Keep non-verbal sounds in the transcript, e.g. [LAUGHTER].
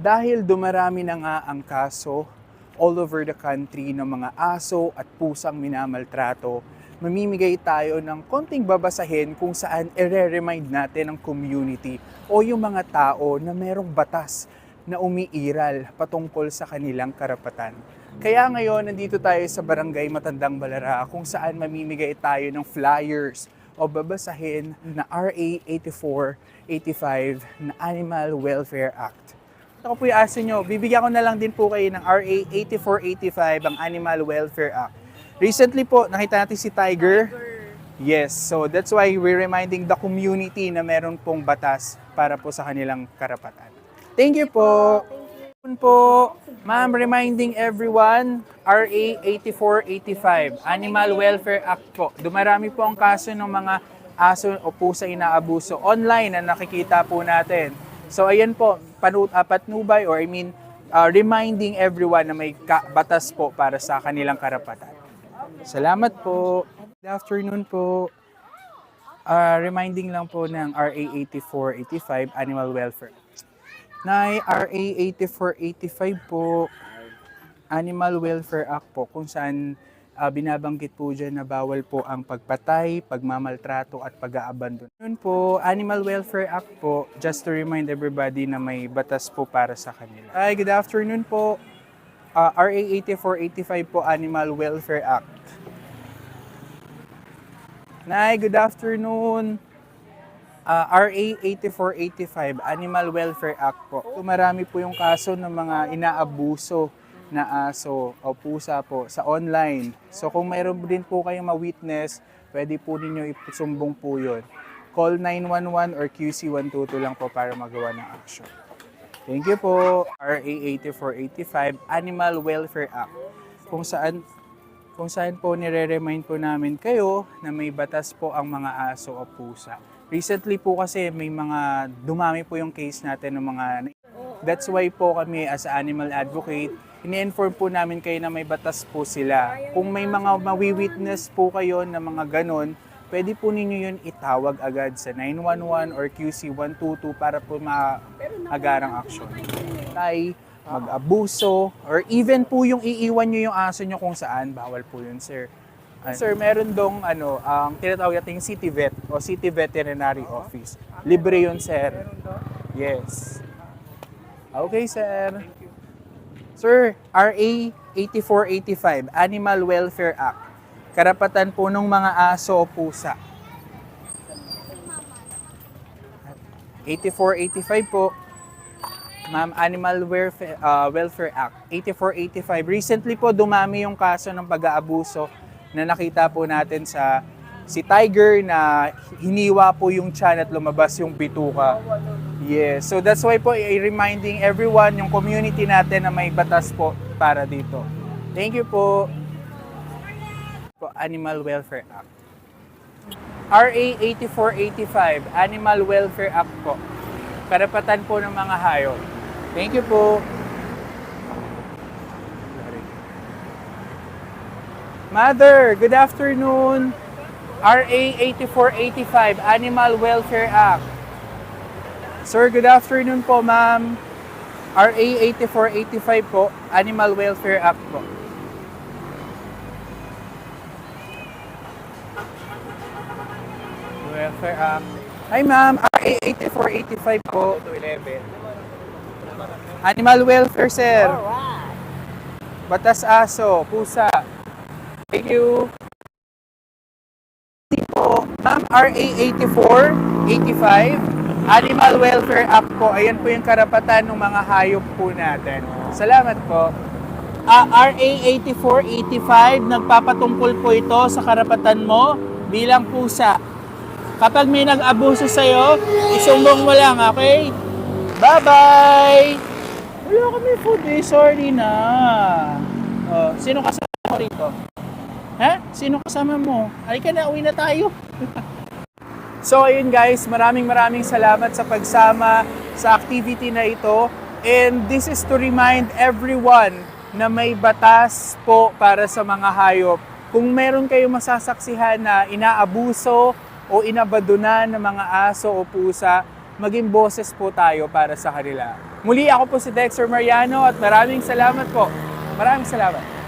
Dahil dumarami na nga ang kaso all over the country ng mga aso at pusang minamaltrato, mamimigay tayo ng konting babasahin kung saan ire-remind natin ang community o yung mga tao na merong batas na umiiral patungkol sa kanilang karapatan. Kaya ngayon, nandito tayo sa Barangay Matandang Balara kung saan mamimigay tayo ng flyers o babasahin na RA 8485 na Animal Welfare Act. Ako po yung aso nyo. Bibigyan ko na lang din po kayo ng RA 8485, ang Animal Welfare Act. Recently po, nakita natin si Tiger. Yes, so that's why we're reminding the community na meron pong batas para po sa kanilang karapatan. Thank you po. Yun po, ma'am, reminding everyone, RA 8485, Animal Welfare Act po. Dumarami po ang kaso ng mga aso o pusa inaabuso online na nakikita po natin. So ayan po, panu- uh, patnubay or I mean, uh, reminding everyone na may batas po para sa kanilang karapatan. Salamat po. Good afternoon po. Ah, reminding lang po ng RA 8485, Animal Welfare. Nay, RA 8485 po, Animal Welfare Act po, kung saan ah, binabanggit po dyan na bawal po ang pagpatay, pagmamaltrato at pag-aabandon. Yun po, Animal Welfare Act po, just to remind everybody na may batas po para sa kanila. Hi, good afternoon po. Ah, RA 8485 po, Animal Welfare Act. Nay, good afternoon. Ah, RA 8485, Animal Welfare Act po. So, marami po yung kaso ng mga inaabuso na aso o pusa po sa online. So kung mayroon din po kayong ma-witness, pwede po ninyo isumbong po yun. Call 911 or QC122 lang po para magawa ng action. Thank you po. RA 8485, Animal Welfare Act. Kung saan kung saan po nire-remind po namin kayo na may batas po ang mga aso o pusa. Recently po kasi may mga dumami po yung case natin ng mga That's why po kami as animal advocate, ini-inform po namin kayo na may batas po sila. Kung may mga mawi-witness po kayo na mga ganon, pwede po ninyo yun itawag agad sa 911 or QC122 para po maagarang aksyon. Tay, mag-abuso, or even po yung iiwan nyo yung aso nyo kung saan, bawal po yun, sir. Ah, sir, meron dong ano, ang tinatawag nating city vet o city veterinary office. Libre yun, sir. Yes. Okay, sir. Sir, RA 8485, Animal Welfare Act. Karapatan po ng mga aso o pusa. 8485 po. Ma'am, Animal Welfare, uh, Welfare Act, 8485. Recently po, dumami yung kaso ng pag-aabuso na nakita po natin sa si Tiger na hiniwa po yung tiyan at lumabas yung bituka. Yes. So that's why po i-reminding everyone, yung community natin na may batas po para dito. Thank you po. Po, Animal Welfare Act. RA 8485, Animal Welfare Act po. Karapatan po ng mga hayop. Thank you po. Mother, good afternoon. RA 8485, Animal Welfare Act. Sir, good afternoon po, ma'am. RA 8485 po, Animal Welfare Act po. Welfare Act. Hi, ma'am. RA 8485 po. Animal Welfare, sir. Batas aso, pusa. Thank you. Ma'am, RA 8485, Animal Welfare Act po. Ayan po yung karapatan ng mga hayop po natin. Salamat po. Ah, RA 8485, nagpapatungkol po ito sa karapatan mo bilang pusa. Kapag may nag-abuso sa'yo, isumbong mo lang, okay? Bye-bye! Wala kami food eh, sorry na. Oh, sino kasama mo rito? Ha? Sino kasama mo? Halika na, uwi na tayo. [LAUGHS] so ayun guys, maraming maraming salamat sa pagsama sa activity na ito. And this is to remind everyone na may batas po para sa mga hayop. Kung meron kayong masasaksihan na inaabuso o inabadunan ng mga aso o pusa, maging boses po tayo para sa kanila. Muli ako po si Dexter Mariano at maraming salamat po. Maraming salamat.